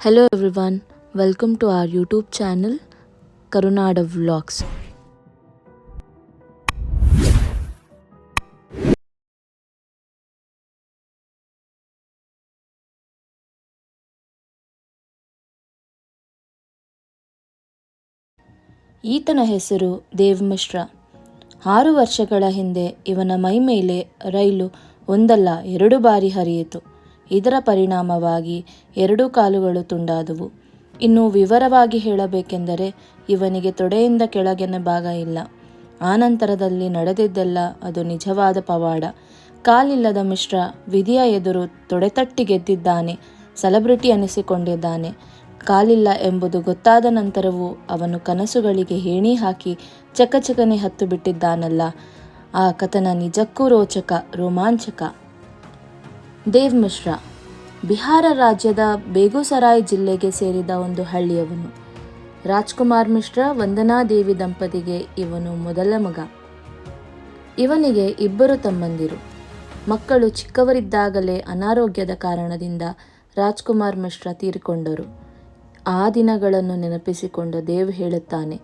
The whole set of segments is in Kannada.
Hello every welcome to our YouTube channel Karunada vlogs ಈತನ ಹೆಸರು ದೇವ್ ಮಿಶ್ರಾ ಆರು ವರ್ಷಗಳ ಹಿಂದೆ ಇವನ ಮೈಮೇಲೆ ರೈಲು ಒಂದಲ್ಲ ಎರಡು ಬಾರಿ ಹರಿಯಿತು. ಇದರ ಪರಿಣಾಮವಾಗಿ ಎರಡೂ ಕಾಲುಗಳು ತುಂಡಾದವು. ಇನ್ನು ವಿವರವಾಗಿ ಹೇಳಬೇಕೆಂದರೆ ಇವನಿಗೆ ತೊಡೆಯಿಂದ ಕೆಳಗಿನ ಭಾಗ ಇಲ್ಲ. ಆನಂತರದಲ್ಲಿ ನಡೆದಿದ್ದೆಲ್ಲ ಅದು ನಿಜವಾದ ಪವಾಡ. ಕಾಲಿಲ್ಲದ ಮಿಶ್ರ ವಿಧಿಯ ಎದುರು ತೊಡೆತಟ್ಟಿ ಗೆದ್ದಿದ್ದಾನೆ, ಸೆಲೆಬ್ರಿಟಿ ಅನಿಸಿಕೊಂಡಿದ್ದಾನೆ. ಕಾಲಿಲ್ಲ ಎಂಬುದು ಗೊತ್ತಾದ ನಂತರವೂ ಅವನು ಕನಸುಗಳಿಗೆ ಹೇಣಿ ಹಾಕಿ ಚಕಚಕನೆ ಹತ್ತು ಬಿಟ್ಟಿದ್ದಾನಲ್ಲ. ಆ ಕಥನ ನಿಜಕ್ಕೂ ರೋಚಕ, ರೋಮಾಂಚಕ. ದೇವ್ ಮಿಶ್ರಾ, ಬಿಹಾರ ರಾಜ್ಯದ ಬೇಗುಸರಾಯ್ ಜಿಲ್ಲೆಗೆ ಸೇರಿದ ಒಂದು ಹಳ್ಳಿಯವನು. ರಾಜ್ಕುಮಾರ್ ಮಿಶ್ರಾ ವಂದನಾದೇವಿ ದಂಪತಿಗೆ ಇವನು ಮೊದಲ ಮಗ. ಇವನಿಗೆ ಇಬ್ಬರು ತಮ್ಮಂದಿರು. ಮಕ್ಕಳು ಚಿಕ್ಕವರಿದ್ದಾಗಲೇ ಅನಾರೋಗ್ಯದ ಕಾರಣದಿಂದ ರಾಜ್ಕುಮಾರ್ ಮಿಶ್ರಾ ತೀರಿಕೊಂಡರು. ಆ ದಿನಗಳನ್ನು ನೆನಪಿಸಿಕೊಂಡು ದೇವ್ ಹೇಳುತ್ತಾನೆ,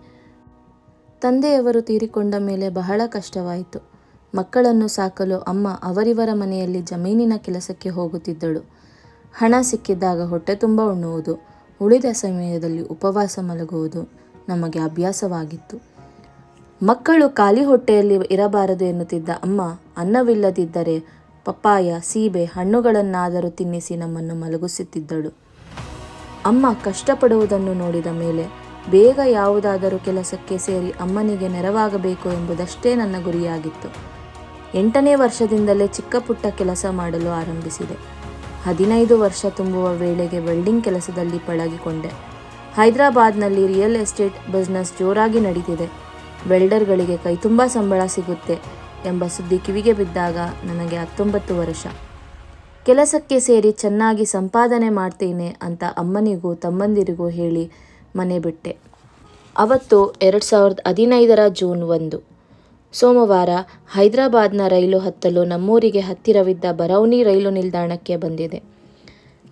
ತಂದೆಯವರು ತೀರಿಕೊಂಡ ಮೇಲೆ ಬಹಳ ಕಷ್ಟವಾಯಿತು. ಮಕ್ಕಳನ್ನು ಸಾಕಲು ಅಮ್ಮ ಅವರಿವರ ಮನೆಯಲ್ಲಿ ಜಮೀನಿನ ಕೆಲಸಕ್ಕೆ ಹೋಗುತ್ತಿದ್ದಳು. ಹಣ ಸಿಕ್ಕಿದ್ದಾಗ ಹೊಟ್ಟೆ ತುಂಬ ಉಣ್ಣುವುದು, ಉಳಿದ ಸಮಯದಲ್ಲಿ ಉಪವಾಸ ಮಲಗುವುದು ನಮಗೆ ಅಭ್ಯಾಸವಾಗಿತ್ತು. ಮಕ್ಕಳು ಖಾಲಿ ಹೊಟ್ಟೆಯಲ್ಲಿ ಇರಬಾರದು ಎನ್ನುತ್ತಿದ್ದ ಅಮ್ಮ, ಅನ್ನವಿಲ್ಲದಿದ್ದರೆ ಪಪ್ಪಾಯ, ಸೀಬೆ, ಹಣ್ಣುಗಳನ್ನಾದರೂ ತಿನ್ನಿಸಿ ನಮ್ಮನ್ನು ಮಲಗಿಸುತ್ತಿದ್ದಳು. ಅಮ್ಮ ಕಷ್ಟಪಡುವುದನ್ನು ನೋಡಿದ ಮೇಲೆ ಬೇಗ ಯಾವುದಾದರೂ ಕೆಲಸಕ್ಕೆ ಸೇರಿ ಅಮ್ಮನಿಗೆ ನೆರವಾಗಬೇಕು ಎಂಬುದಷ್ಟೇ ನನ್ನ ಗುರಿಯಾಗಿತ್ತು. ಎಂಟನೇ ವರ್ಷದಿಂದಲೇ ಚಿಕ್ಕ ಪುಟ್ಟ ಕೆಲಸ ಮಾಡಲು ಆರಂಭಿಸಿದೆ. ಹದಿನೈದು ವರ್ಷ ತುಂಬುವ ವೇಳೆಗೆ ವೆಲ್ಡಿಂಗ್ ಕೆಲಸದಲ್ಲಿ ಪಳಗಿಕೊಂಡೆ. ಹೈದರಾಬಾದ್ನಲ್ಲಿ ರಿಯಲ್ ಎಸ್ಟೇಟ್ ಬಿಸ್ನೆಸ್ ಜೋರಾಗಿ ನಡೀತಿದೆ. ವೆಲ್ಡರ್ಗಳಿಗೆ ಕೈತುಂಬ ಸಂಬಳ ಸಿಗುತ್ತೆ ಎಂಬ ಸುದ್ದಿ ಕಿವಿಗೆ ಬಿದ್ದಾಗ ನನಗೆ ಹತ್ತೊಂಬತ್ತು ವರ್ಷ. ಕೆಲಸಕ್ಕೆ ಸೇರಿ ಚೆನ್ನಾಗಿ ಸಂಪಾದನೆ ಮಾಡ್ತೇನೆ ಅಂತ ಅಮ್ಮನಿಗೂ ತಮ್ಮಂದಿರಿಗೂ ಹೇಳಿ ಮನೆ ಬಿಟ್ಟೆ. ಅವತ್ತು ಎರಡು ಸಾವಿರದ ಹದಿನೈದರ ಜೂನ್ ಒಂದು. ಸೋಮವಾರ ಹೈದರಾಬಾದ್ನ ರೈಲು ಹತ್ತಲು ನಮ್ಮೂರಿಗೆ ಹತ್ತಿರವಿದ್ದ ಬರೌನಿ ರೈಲು ನಿಲ್ದಾಣಕ್ಕೆ ಬಂದಿದೆ.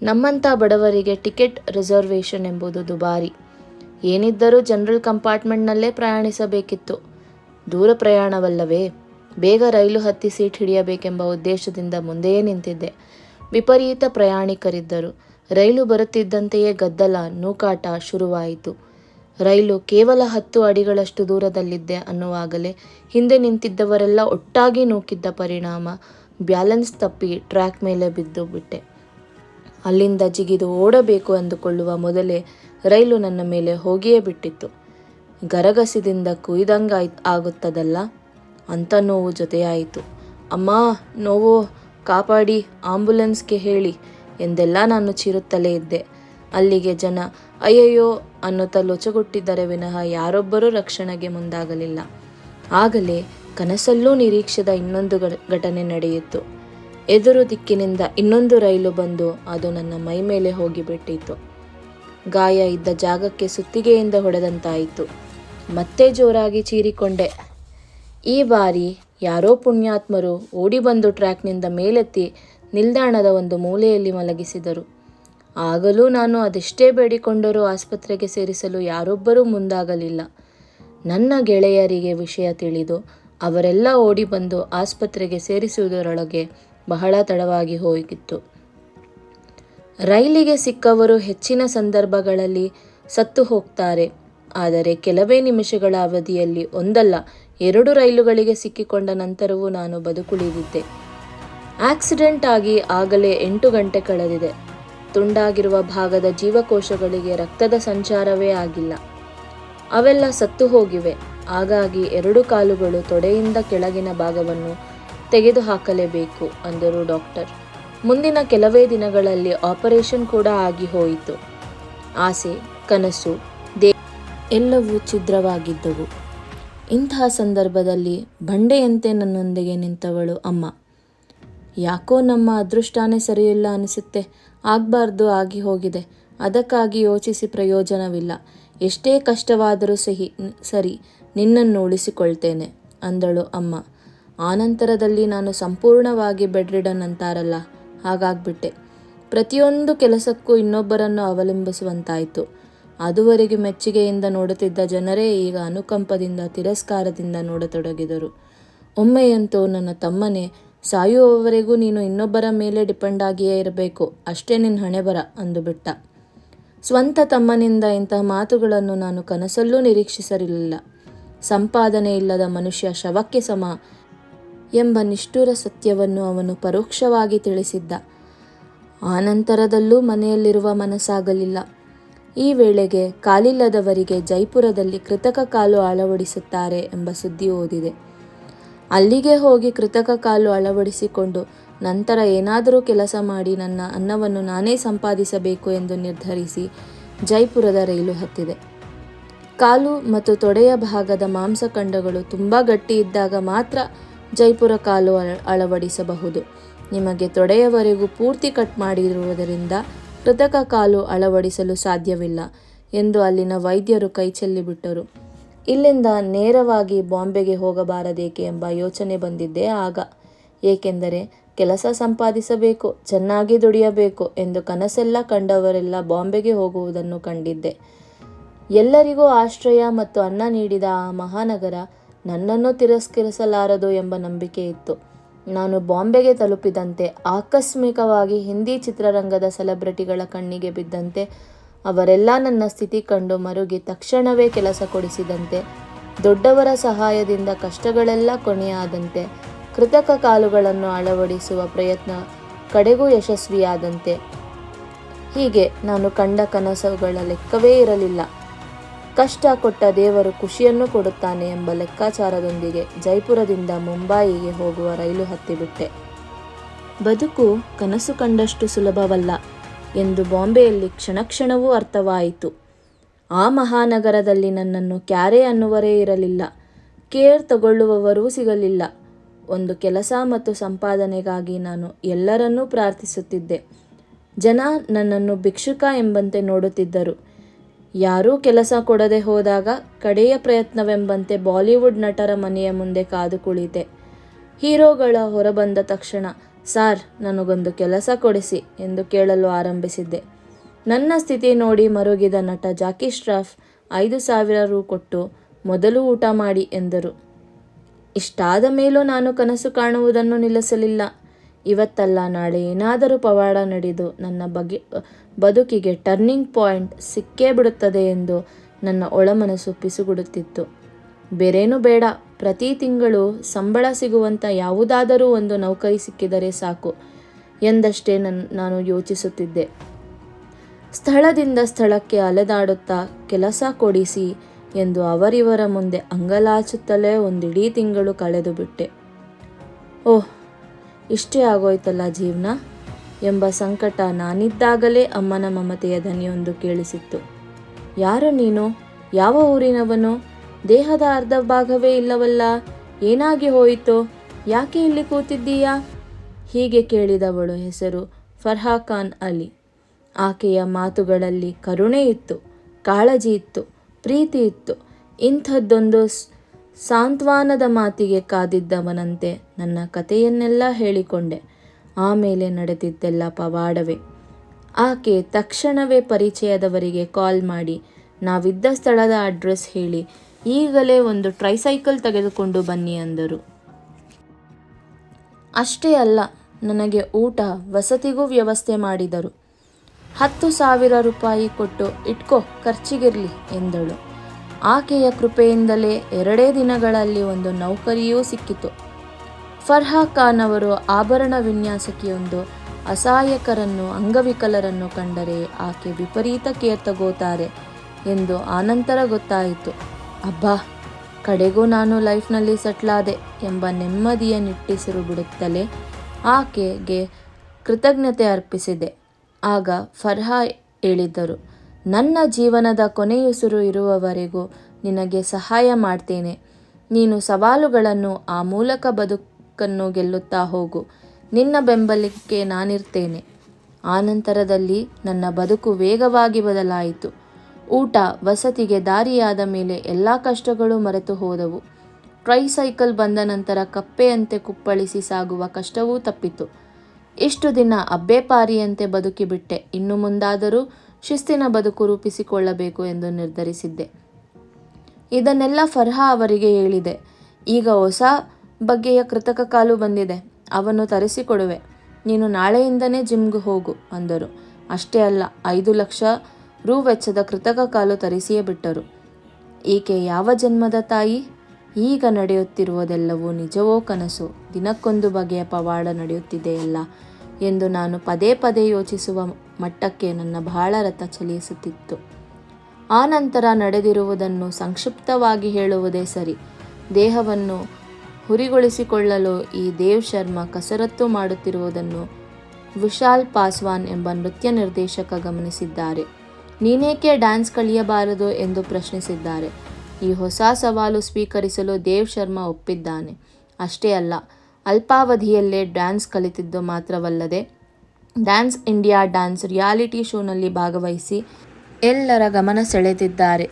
ನಮ್ಮಂಥ ಬಡವರಿಗೆ ಟಿಕೆಟ್ ರಿಸರ್ವೇಷನ್ ಎಂಬುದು ದುಬಾರಿ. ಏನಿದ್ದರೂ ಜನರಲ್ ಕಂಪಾರ್ಟ್ಮೆಂಟ್ನಲ್ಲೇ ಪ್ರಯಾಣಿಸಬೇಕಿತ್ತು. ದೂರ ಪ್ರಯಾಣವಲ್ಲವೇ? ಬೇಗ ರೈಲು ಹತ್ತಿ ಸೀಟ್ ಹಿಡಿಯಬೇಕೆಂಬ ಉದ್ದೇಶದಿಂದ ಮುಂದೆಯೇ ನಿಂತಿದ್ದೆ. ವಿಪರೀತ ಪ್ರಯಾಣಿಕರಿದ್ದರು. ರೈಲು ಬರುತ್ತಿದ್ದಂತೆಯೇ ಗದ್ದಲ, ನೂಕಾಟ ಶುರುವಾಯಿತು. ರೈಲು ಕೇವಲ ಹತ್ತು ಅಡಿಗಳಷ್ಟು ದೂರದಲ್ಲಿದ್ದೆ ಅನ್ನುವಾಗಲೇ ಹಿಂದೆ ನಿಂತಿದ್ದವರೆಲ್ಲ ಒಟ್ಟಾಗಿ ನೂಕಿದ್ದ ಪರಿಣಾಮ ಬ್ಯಾಲೆನ್ಸ್ ತಪ್ಪಿ ಟ್ರ್ಯಾಕ್ ಮೇಲೆ ಬಿದ್ದು ಬಿಟ್ಟೆ. ಅಲ್ಲಿಂದ ಜಿಗಿದು ಓಡಬೇಕು ಅಂದುಕೊಳ್ಳುವ ಮೊದಲೇ ರೈಲು ನನ್ನ ಮೇಲೆ ಹೋಗಿಯೇ ಬಿಟ್ಟಿತ್ತು. ಗರಗಸದಿಂದ ಕುಯ್ದಂಗಾಯ್ ಆಗುತ್ತದಲ್ಲ? ಅಂತ ನೋವು ಜೊತೆಯಾಯಿತು. ಅಮ್ಮ, ನೋವು, ಕಾಪಾಡಿ ಆಂಬ್ಯುಲೆನ್ಸ್ಗೆ ಹೇಳಿ ಎಂದೆಲ್ಲ ನಾನು ಚೀರುತ್ತಲೇ ಇದ್ದೆ. ಅಲ್ಲಿಗೆ ಜನ, ಅಯ್ಯಯ್ಯೋ ಅನ್ನುತ್ತಾ ಲೊಚಗುಟ್ಟಿದ್ದರೆ ವಿನಃ ಯಾರೊಬ್ಬರೂ ರಕ್ಷಣೆಗೆ ಮುಂದಾಗಲಿಲ್ಲ. ಆಗಲೇ ಕನಸಲ್ಲೂ ನಿರೀಕ್ಷಿತ ಇನ್ನೊಂದು ಘಟನೆ ನಡೆಯಿತು. ಎದುರು ದಿಕ್ಕಿನಿಂದ ಇನ್ನೊಂದು ರೈಲು ಬಂದು ಅದು ನನ್ನ ಮೈ ಮೇಲೆ ಹೋಗಿಬಿಟ್ಟಿತು. ಗಾಯ ಇದ್ದ ಜಾಗಕ್ಕೆ ಸುತ್ತಿಗೆಯಿಂದ ಹೊಡೆದಂತಾಯಿತು. ಮತ್ತೆ ಜೋರಾಗಿ ಚೀರಿಕೊಂಡೆ. ಈ ಬಾರಿ ಯಾರೋ ಪುಣ್ಯಾತ್ಮರು ಓಡಿ ಬಂದು ಟ್ರ್ಯಾಕ್ನಿಂದ ಮೇಲೆತ್ತಿ ನಿಲ್ದಾಣದ ಒಂದು ಮೂಲೆಯಲ್ಲಿ ಮಲಗಿಸಿದರು. ಆಗಲೂ ನಾನು ಅದೆಷ್ಟೇ ಬೇಡಿಕೊಂಡರೂ ಆಸ್ಪತ್ರೆಗೆ ಸೇರಿಸಲು ಯಾರೊಬ್ಬರೂ ಮುಂದಾಗಲಿಲ್ಲ. ನನ್ನ ಗೆಳೆಯರಿಗೆ ವಿಷಯ ತಿಳಿದು ಅವರೆಲ್ಲ ಓಡಿ ಬಂದು ಆಸ್ಪತ್ರೆಗೆ ಸೇರಿಸುವುದರೊಳಗೆ ಬಹಳ ತಡವಾಗಿ ಹೋಗಿತ್ತು. ರೈಲಿಗೆ ಸಿಕ್ಕವರು ಹೆಚ್ಚಿನ ಸಂದರ್ಭಗಳಲ್ಲಿ ಸತ್ತು ಹೋಗ್ತಾರೆ. ಆದರೆ ಕೆಲವೇ ನಿಮಿಷಗಳ ಅವಧಿಯಲ್ಲಿ ಒಂದಲ್ಲ, ಎರಡು ರೈಲುಗಳಿಗೆ ಸಿಕ್ಕಿಕೊಂಡ ನಂತರವೂ ನಾನು ಬದುಕುಳಿದಿದ್ದೆ ಆಕ್ಸಿಡೆಂಟ್ ಆಗಿ ಆಗಲೇ ಎಂಟು ಗಂಟೆ ಕಳೆದಿದೆ. ತುಂಡಾಗಿರುವ ಭಾಗದ ಜೀವಕೋಶಗಳಿಗೆ ರಕ್ತದ ಸಂಚಾರವೇ ಆಗಿಲ್ಲ. ಅವೆಲ್ಲ ಸತ್ತು ಹೋಗಿವೆ. ಹಾಗಾಗಿ ಎರಡು ಕಾಲುಗಳು ತೊಡೆಯಿಂದ ಕೆಳಗಿನ ಭಾಗವನ್ನು ತೆಗೆದುಹಾಕಲೇಬೇಕು ಅಂದರು ಡಾಕ್ಟರ್. ಮುಂದಿನ ಕೆಲವೇ ದಿನಗಳಲ್ಲಿ ಆಪರೇಷನ್ ಕೂಡ ಆಗಿ ಹೋಯಿತು. ಆಸೆ, ಕನಸು, ದೇ ಎಲ್ಲವೂ ಛಿದ್ರವಾಗಿದ್ದವು. ಇಂತಹ ಸಂದರ್ಭದಲ್ಲಿ ಬಂಡೆಯಂತೆ ನನ್ನೊಂದಿಗೆ ನಿಂತವಳು ಅಮ್ಮ. ಯಾಕೋ ನಮ್ಮ ಅದೃಷ್ಟಾನೇ ಸರಿಯಿಲ್ಲ ಅನಿಸುತ್ತೆ. ಆಗಬಾರ್ದು ಆಗಿ ಹೋಗಿದೆ. ಅದಕ್ಕಾಗಿ ಯೋಚಿಸಿ ಪ್ರಯೋಜನವಿಲ್ಲ. ಎಷ್ಟೇ ಕಷ್ಟವಾದರೂ ಸಹಿ ಸರಿ, ನಿನ್ನನ್ನು ಉಳಿಸಿಕೊಳ್ತೇನೆ, ಅಂದಳು ಅಮ್ಮ. ಆನಂತರದಲ್ಲಿ ನಾನು ಸಂಪೂರ್ಣವಾಗಿ ಬೆಡ್ರಿಡನ್ ಅಂತಾರಲ್ಲ, ಹಾಗಾಗ್ಬಿಟ್ಟೆ. ಪ್ರತಿಯೊಂದು ಕೆಲಸಕ್ಕೂ ಇನ್ನೊಬ್ಬರನ್ನು ಅವಲಂಬಿಸುವಂತಾಯಿತು. ಅದುವರೆಗೆ ಮೆಚ್ಚುಗೆಯಿಂದ ನೋಡುತ್ತಿದ್ದ ಜನರೇ ಈಗ ಅನುಕಂಪದಿಂದ, ತಿರಸ್ಕಾರದಿಂದ ನೋಡತೊಡಗಿದರು. ಒಮ್ಮೆಯಂತೂ ನನ್ನ ತಮ್ಮನೇ ಸಾಯುವವರೆಗೂ ನೀನು ಇನ್ನೊಬ್ಬರ ಮೇಲೆ ಡಿಪೆಂಡ್ ಆಗಿಯೇ ಇರಬೇಕು. ಅಷ್ಟೇ ನಿನ್ನ ಹಣೆಬರ ಅಂದುಬಿಟ್ಟ ಸ್ವಂತ ತಮ್ಮನಿಂದ ಇಂತಹ ಮಾತುಗಳನ್ನು ನಾನು ಕನಸಲ್ಲೂ ನಿರೀಕ್ಷಿಸಿರಲಿಲ್ಲ ಸಂಪಾದನೆ ಇಲ್ಲದ ಮನುಷ್ಯ ಶವಕ್ಕೆ ಸಮ ಎಂಬ ನಿಷ್ಠುರ ಸತ್ಯವನ್ನು ಅವನು ಪರೋಕ್ಷವಾಗಿ ತಿಳಿಸಿದ್ದ. ಆನಂತರದಲ್ಲೂ ಮನೆಯಲ್ಲಿರುವ ಮನಸ್ಸಾಗಲಿಲ್ಲ. ಈ ವೇಳೆಗೆ ಕಾಲಿಲ್ಲದವರಿಗೆ ಜೈಪುರದಲ್ಲಿ ಕೃತಕ ಕಾಲು ಅಳವಡಿಸುತ್ತಾರೆ ಎಂಬ ಸುದ್ದಿ ಓದಿದೆ. ಅಲ್ಲಿಗೆ ಹೋಗಿ ಕೃತಕ ಕಾಲು ಅಳವಡಿಸಿಕೊಂಡು ನಂತರ ಏನಾದರೂ ಕೆಲಸ ಮಾಡಿ ನನ್ನ ಅನ್ನವನ್ನು ನಾನೇ ಸಂಪಾದಿಸಬೇಕು ಎಂದು ನಿರ್ಧರಿಸಿ ಜೈಪುರದ ರೈಲು ಹತ್ತಿದೆ. ಕಾಲು ಮತ್ತು ತೊಡೆಯ ಭಾಗದ ಮಾಂಸಖಂಡಗಳು ತುಂಬ ಗಟ್ಟಿ ಇದ್ದಾಗ ಮಾತ್ರ ಜೈಪುರ ಕಾಲು ಅಳ- ಅಳವಡಿಸಬಹುದು. ನಿಮಗೆ ತೊಡೆಯವರೆಗೂ ಪೂರ್ತಿ ಕಟ್ ಮಾಡಿರುವುದರಿಂದ ಕೃತಕ ಕಾಲು ಅಳವಡಿಸಲು ಸಾಧ್ಯವಿಲ್ಲ ಎಂದು ಅಲ್ಲಿನ ವೈದ್ಯರು ಕೈಚೆಲ್ಲಿಬಿಟ್ಟರು ಇಲ್ಲಿಂದ ನೇರವಾಗಿ ಬಾಂಬೆಗೆ ಹೋಗಬಾರದೇಕೆ ಎಂಬ ಯೋಚನೆ ಬಂದಿದ್ದೇ ಆಗ. ಏಕೆಂದರೆ ಕೆಲಸ ಸಂಪಾದಿಸಬೇಕು, ಚೆನ್ನಾಗಿ ದುಡಿಯಬೇಕು ಎಂದು ಕನಸೆಲ್ಲ ಕಂಡವರೆಲ್ಲ ಬಾಂಬೆಗೆ ಹೋಗುವುದನ್ನು ಕಂಡಿದ್ದೆ. ಎಲ್ಲರಿಗೂ ಆಶ್ರಯ ಮತ್ತು ಅನ್ನ ನೀಡಿದ ಆ ಮಹಾನಗರ ನನ್ನನ್ನು ತಿರಸ್ಕರಿಸಲಾರದು ಎಂಬ ನಂಬಿಕೆ ಇತ್ತು. ನಾನು ಬಾಂಬೆಗೆ ತಲುಪಿದಂತೆ ಆಕಸ್ಮಿಕವಾಗಿ ಹಿಂದಿ ಚಿತ್ರರಂಗದ ಸೆಲೆಬ್ರಿಟಿಗಳ ಕಣ್ಣಿಗೆ ಬಿದ್ದಂತೆ ಅವರೆಲ್ಲ ನನ್ನ ಸ್ಥಿತಿ ಕಂಡು ಮರುಗಿ ತಕ್ಷಣವೇ ಕೆಲಸ ಕೊಡಿಸಿದಂತೆ, ದೊಡ್ಡವರ ಸಹಾಯದಿಂದ ಕಷ್ಟಗಳೆಲ್ಲ ಕೊನೆಯಾದಂತೆ, ಕೃತಕ ಕಾಲುಗಳನ್ನು ಅಳವಡಿಸುವ ಪ್ರಯತ್ನ ಕಡೆಗೂ ಯಶಸ್ವಿಯಾದಂತೆ. ಹೀಗೆ ನಾನು ಕಂಡ ಕನಸುಗಳ ಲೆಕ್ಕವೇ ಇರಲಿಲ್ಲ. ಕಷ್ಟ ಕೊಟ್ಟ ದೇವರು ಖುಷಿಯನ್ನು ಕೊಡುತ್ತಾನೆ ಎಂಬ ಲೆಕ್ಕಾಚಾರದೊಂದಿಗೆ ಜೈಪುರದಿಂದ ಮುಂಬಾಯಿಗೆ ಹೋಗುವ ರೈಲು ಹತ್ತಿಬಿಟ್ಟೆ. ಬದುಕು ಕನಸು ಕಂಡಷ್ಟು ಸುಲಭವಲ್ಲ. ಎಂದು ಬಾಂಬೆಯಲ್ಲಿ ಕ್ಷಣಕ್ಷಣವೂ ಅರ್ಥವಾಯಿತು. ಆ ಮಹಾನಗರದಲ್ಲಿ ನನ್ನನ್ನು ಕ್ಯಾರೆ ಅನ್ನುವರೇ ಇರಲಿಲ್ಲ. ಕೇರ್ ತಗೊಳ್ಳುವವರೂ ಸಿಗಲಿಲ್ಲ. ಒಂದು ಕೆಲಸ ಮತ್ತು ಸಂಪಾದನೆಗಾಗಿ ನಾನು ಎಲ್ಲರನ್ನೂ ಪ್ರಾರ್ಥಿಸುತ್ತಿದ್ದೆ. ಜನ ನನ್ನನ್ನು ಭಿಕ್ಷುಕ ಎಂಬಂತೆ ನೋಡುತ್ತಿದ್ದರು. ಯಾರೂ ಕೆಲಸ ಕೊಡದೆ ಹೋದಾಗ ಕಡೆಯ ಪ್ರಯತ್ನವೆಂಬಂತೆ ಬಾಲಿವುಡ್ ನಟರ ಮನೆಯ ಮುಂದೆ ಕಾದು ಕುಳಿತೆ. ಹೀರೋಗಳ ಹೊರಬಂದ ತಕ್ಷಣ ಸಾರ್, ನನಗೊಂದು ಕೆಲಸ ಕೊಡಿಸಿ ಎಂದು ಕೇಳಲು ಆರಂಭಿಸಿದ್ದೆ. ನನ್ನ ಸ್ಥಿತಿ ನೋಡಿ ಮರುಗಿದ ನಟ ಜಾಕಿ ಶ್ರಾಫ್ ಐದು ಸಾವಿರ ರು ಕೊಟ್ಟು ಮೊದಲು ಊಟ ಮಾಡಿ ಎಂದರು. ಇಷ್ಟಾದ ಮೇಲೂ ನಾನು ಕನಸು ಕಾಣುವುದನ್ನು ನಿಲ್ಲಿಸಲಿಲ್ಲ. ಇವತ್ತಲ್ಲ ನಾಳೆ ಏನಾದರೂ ಪವಾಡ ನಡೆದು ನನ್ನ ಬಗೆ, ಬದುಕಿಗೆ ಟರ್ನಿಂಗ್ ಪಾಯಿಂಟ್ ಸಿಕ್ಕೇ ಬಿಡುತ್ತದೆ ಎಂದು ನನ್ನ ಒಳಮನಸ್ಸು ಪಿಸುಗುಡುತ್ತಿತ್ತು. ಬೇರೇನೂ ಬೇಡ. ಪ್ರತಿ ತಿಂಗಳು ಸಂಬಳ ಸಿಗುವಂಥ ಯಾವುದಾದರೂ ಒಂದು ನೌಕರಿ ಸಿಕ್ಕಿದರೆ ಸಾಕು ಎಂದಷ್ಟೇ ನನ್, ನಾನು ಯೋಚಿಸುತ್ತಿದ್ದೆ. ಸ್ಥಳದಿಂದ ಸ್ಥಳಕ್ಕೆ ಅಲೆದಾಡುತ್ತಾ ಕೆಲಸ ಕೊಡಿಸಿ ಎಂದು ಅವರಿವರ ಮುಂದೆ ಅಂಗಲಾಚುತ್ತಲೇ ಒಂದಿಡೀ ತಿಂಗಳು ಕಳೆದು ಬಿಟ್ಟೆ. ಓಹ್, ಇಷ್ಟೇ ಆಗೋಯ್ತಲ್ಲ ಜೀವನ? ಎಂಬ ಸಂಕಟ ನಾನಿದ್ದಾಗಲೇ ಅಮ್ಮನ ಮಮತೆಯ ಧನಿಯೊಂದು ಕೇಳಿಸಿತ್ತು. ಯಾರು ನೀನು? ಯಾವ ಊರಿನವನು? ದೇಹದ ಅರ್ಧ ಭಾಗವೇ ಇಲ್ಲವಲ್ಲ? ಏನಾಗಿ ಹೋಯಿತು? ಯಾಕೆ ಇಲ್ಲಿ ಕೂತಿದ್ದೀಯಾ? ಹೀಗೆ ಕೇಳಿದವಳು ಹೆಸರು ಫರ್ಹಾ ಖಾನ್ ಅಲಿ. ಆಕೆಯ ಮಾತುಗಳಲ್ಲಿ ಕರುಣೆ ಇತ್ತು, ಕಾಳಜಿ ಇತ್ತು, ಪ್ರೀತಿ ಇತ್ತು. ಇಂಥದ್ದೊಂದು ಸಾಂತ್ವಾನದ ಮಾತಿಗೆ ಕಾದಿದ್ದವನಂತೆ ನನ್ನ ಕಥೆಯನ್ನೆಲ್ಲ ಹೇಳಿಕೊಂಡೆ. ಆಮೇಲೆ ನಡೆದಿದ್ದೆಲ್ಲ ಪವಾಡವೇ. ಆಕೆ ತಕ್ಷಣವೇ ಪರಿಚಯದವರಿಗೆ ಕಾಲ್ ಮಾಡಿ, ನಾವಿದ್ದ ಸ್ಥಳದ ಅಡ್ರೆಸ್ ಹೇಳಿ ಈಗಲೇ ಒಂದು ಟ್ರೈಸೈಕಲ್ ತೆಗೆದುಕೊಂಡು ಬನ್ನಿ ಅಂದರು. ಅಷ್ಟೇ ಅಲ್ಲ, ನನಗೆ ಊಟ, ವಸತಿಗೂ ವ್ಯವಸ್ಥೆ ಮಾಡಿದರು. ಹತ್ತು ಸಾವಿರ ರೂಪಾಯಿ ಕೊಟ್ಟು ಇಟ್ಕೋ, ಖರ್ಚಿಗಿರಲಿ ಎಂದಳು. ಆಕೆಯ ಕೃಪೆಯಿಂದಲೇ ಎರಡೇ ದಿನಗಳಲ್ಲಿ ಒಂದು ನೌಕರಿಯೂ ಸಿಕ್ಕಿತು. ಫರ್ಹಾ ಖಾನ್ ಅವರು ಆಭರಣ ವಿನ್ಯಾಸಕಿಯೊಂದು ಅಸಹಾಯಕರನ್ನು, ಅಂಗವಿಕಲರನ್ನು ಕಂಡರೆ ಆಕೆ ವಿಪರೀತ ಕೇರ್ ತಗೋತಾರೆ ಎಂದು ಆನಂತರ ಗೊತ್ತಾಯಿತು. ಅಬ್ಬಾ, ಕಡೆಗೂ ನಾನು ಲೈಫ್ನಲ್ಲಿ ಸೆಟ್ಲಾದೆ ಎಂಬ ನೆಮ್ಮದಿಯ ನಿಟ್ಟಿಸಿರು ಬಿಡುತ್ತಲೇ ಆಕೆಗೆ ಕೃತಜ್ಞತೆ ಅರ್ಪಿಸಿದೆ. ಆಗ ಫರ್ಹಾ ಹೇಳಿದ್ದರು ನನ್ನ ಜೀವನದ ಕೊನೆಯುಸಿರು ಇರುವವರೆಗೂ ನಿನಗೆ ಸಹಾಯ ಮಾಡ್ತೇನೆ. ನೀನು ಸವಾಲುಗಳನ್ನು ಆ ಮೂಲಕ ಬದುಕನ್ನು ಗೆಲ್ಲುತ್ತಾ ಹೋಗು. ನಿನ್ನ ಬೆಂಬಲಕ್ಕೆ ನಾನಿರ್ತೇನೆ. ಆನಂತರದಲ್ಲಿ ನನ್ನ ಬದುಕು ವೇಗವಾಗಿ ಬದಲಾಯಿತು. ಊಟ ವಸತಿಗೆ ದಾರಿಯಾದ ಮೇಲೆ ಎಲ್ಲ ಕಷ್ಟಗಳು ಮರೆತು ಹೋದವು. ಟ್ರೈಸೈಕಲ್ ಬಂದ ನಂತರ ಕಪ್ಪೆಯಂತೆ ಕುಪ್ಪಳಿಸಿ ಸಾಗುವ ಕಷ್ಟವೂ ತಪ್ಪಿತು. ಇಷ್ಟು ದಿನ ಅಬ್ಬೇಪಾರಿಯಂತೆ ಬದುಕಿಬಿಟ್ಟೆ ಇನ್ನು ಮುಂದಾದರೂ ಶಿಸ್ತಿನ ಬದುಕು ರೂಪಿಸಿಕೊಳ್ಳಬೇಕು ಎಂದು ನಿರ್ಧರಿಸಿದ್ದೆ. ಇದನ್ನೆಲ್ಲ ಫರ್ಹಾ ಅವರಿಗೆ ಹೇಳಿದೆ. ಈಗ ಹೊಸ ಬಗ್ಗೆಯ ಕೃತಕ ಕಾಲು ಬಂದಿದೆ. ಅವನ್ನು ತರಿಸಿಕೊಡುವೆ. ನೀನು ನಾಳೆಯಿಂದನೇ ಜಿಮ್ಗೆ ಹೋಗು, ಅಂದರು. ಅಷ್ಟೇ ಅಲ್ಲ, ಐದು ಲಕ್ಷ ರು ವೆಚ್ಚದ ಕೃತಕ ಕಾಲು ತರಿಸಿಯೇ ಬಿಟ್ಟರು ಈಕೆ ಯಾವ ಜನ್ಮದ ತಾಯಿ? ಈಗ ನಡೆಯುತ್ತಿರುವುದೆಲ್ಲವೂ ನಿಜವೋ ಕನಸು? ದಿನಕ್ಕೊಂದು ಬಗೆಯ ಪವಾಡ ನಡೆಯುತ್ತಿದೆಯಲ್ಲ ಎಂದು ನಾನು ಪದೇ ಪದೇ ಯೋಚಿಸುವ ಮಟ್ಟಕ್ಕೆ ನನ್ನ ಬಹಳ ರಥ ಚಲಿಸುತ್ತಿತ್ತು. ಆ ನಂತರ ನಡೆದಿರುವುದನ್ನು ಸಂಕ್ಷಿಪ್ತವಾಗಿ ಹೇಳುವುದೇ ಸರಿ. ದೇಹವನ್ನು ಹುರಿಗೊಳಿಸಿಕೊಳ್ಳಲು ಈ ದೇವ್ ಶರ್ಮಾ ಕಸರತ್ತು ಮಾಡುತ್ತಿರುವುದನ್ನು ವಿಶಾಲ್ ಪಾಸ್ವಾನ್ ಎಂಬ ನೃತ್ಯ ನಿರ್ದೇಶಕ ಗಮನಿಸಿದ್ದಾರೆ. ನೀನೇಕೆ ಡ್ಯಾನ್ಸ್ ಕಲಿಯಬಾರದು ಎಂದು ಪ್ರಶ್ನಿಸಿದ್ದಾರೆ. ಈ ಹೊಸ ಸವಾಲು ಸ್ವೀಕರಿಸಲು ದೇವ್ ಶರ್ಮಾ ಒಪ್ಪಿದ್ದಾನೆ. ಅಷ್ಟೇ ಅಲ್ಲ, ಅಲ್ಪಾವಧಿಯಲ್ಲೇ ಡ್ಯಾನ್ಸ್ ಕಲಿತಿದ್ದು ಮಾತ್ರವಲ್ಲದೆ, ಡ್ಯಾನ್ಸ್ ಇಂಡಿಯಾ ಡ್ಯಾನ್ಸ್ ರಿಯಾಲಿಟಿ ಶೋನಲ್ಲಿ ಭಾಗವಹಿಸಿ ಎಲ್ಲರ ಗಮನ ಸೆಳೆದಿದ್ದಾರೆ.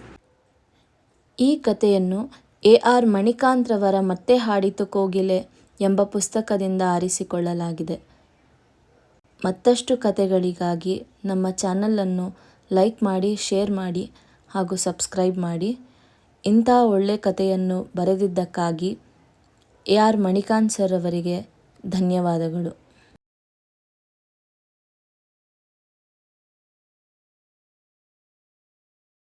ಈ ಕಥೆಯನ್ನು ಎ ಆರ್ ಮಣಿಕಾಂತ್ ರವರ ಮತ್ತೆ ಹಾಡಿತು ಕೋಗಿಲೆ ಎಂಬ ಪುಸ್ತಕದಿಂದ ಆರಿಸಿಕೊಳ್ಳಲಾಗಿದೆ. ಮತ್ತಷ್ಟು ಕಥೆಗಳಿಗಾಗಿ ನಮ್ಮ ಚಾನಲನ್ನು ಲೈಕ್ ಮಾಡಿ, ಶೇರ್ ಮಾಡಿ ಹಾಗೂ ಸಬ್ಸ್ಕ್ರೈಬ್ ಮಾಡಿ. ಇಂಥ ಒಳ್ಳೆ ಕಥೆಯನ್ನು ಬರೆದಿದ್ದಕ್ಕಾಗಿ ಎ ಆರ್ ಮಣಿಕಾಂತ್ ಸರ್ ಅವರಿಗೆ ಧನ್ಯವಾದಗಳು.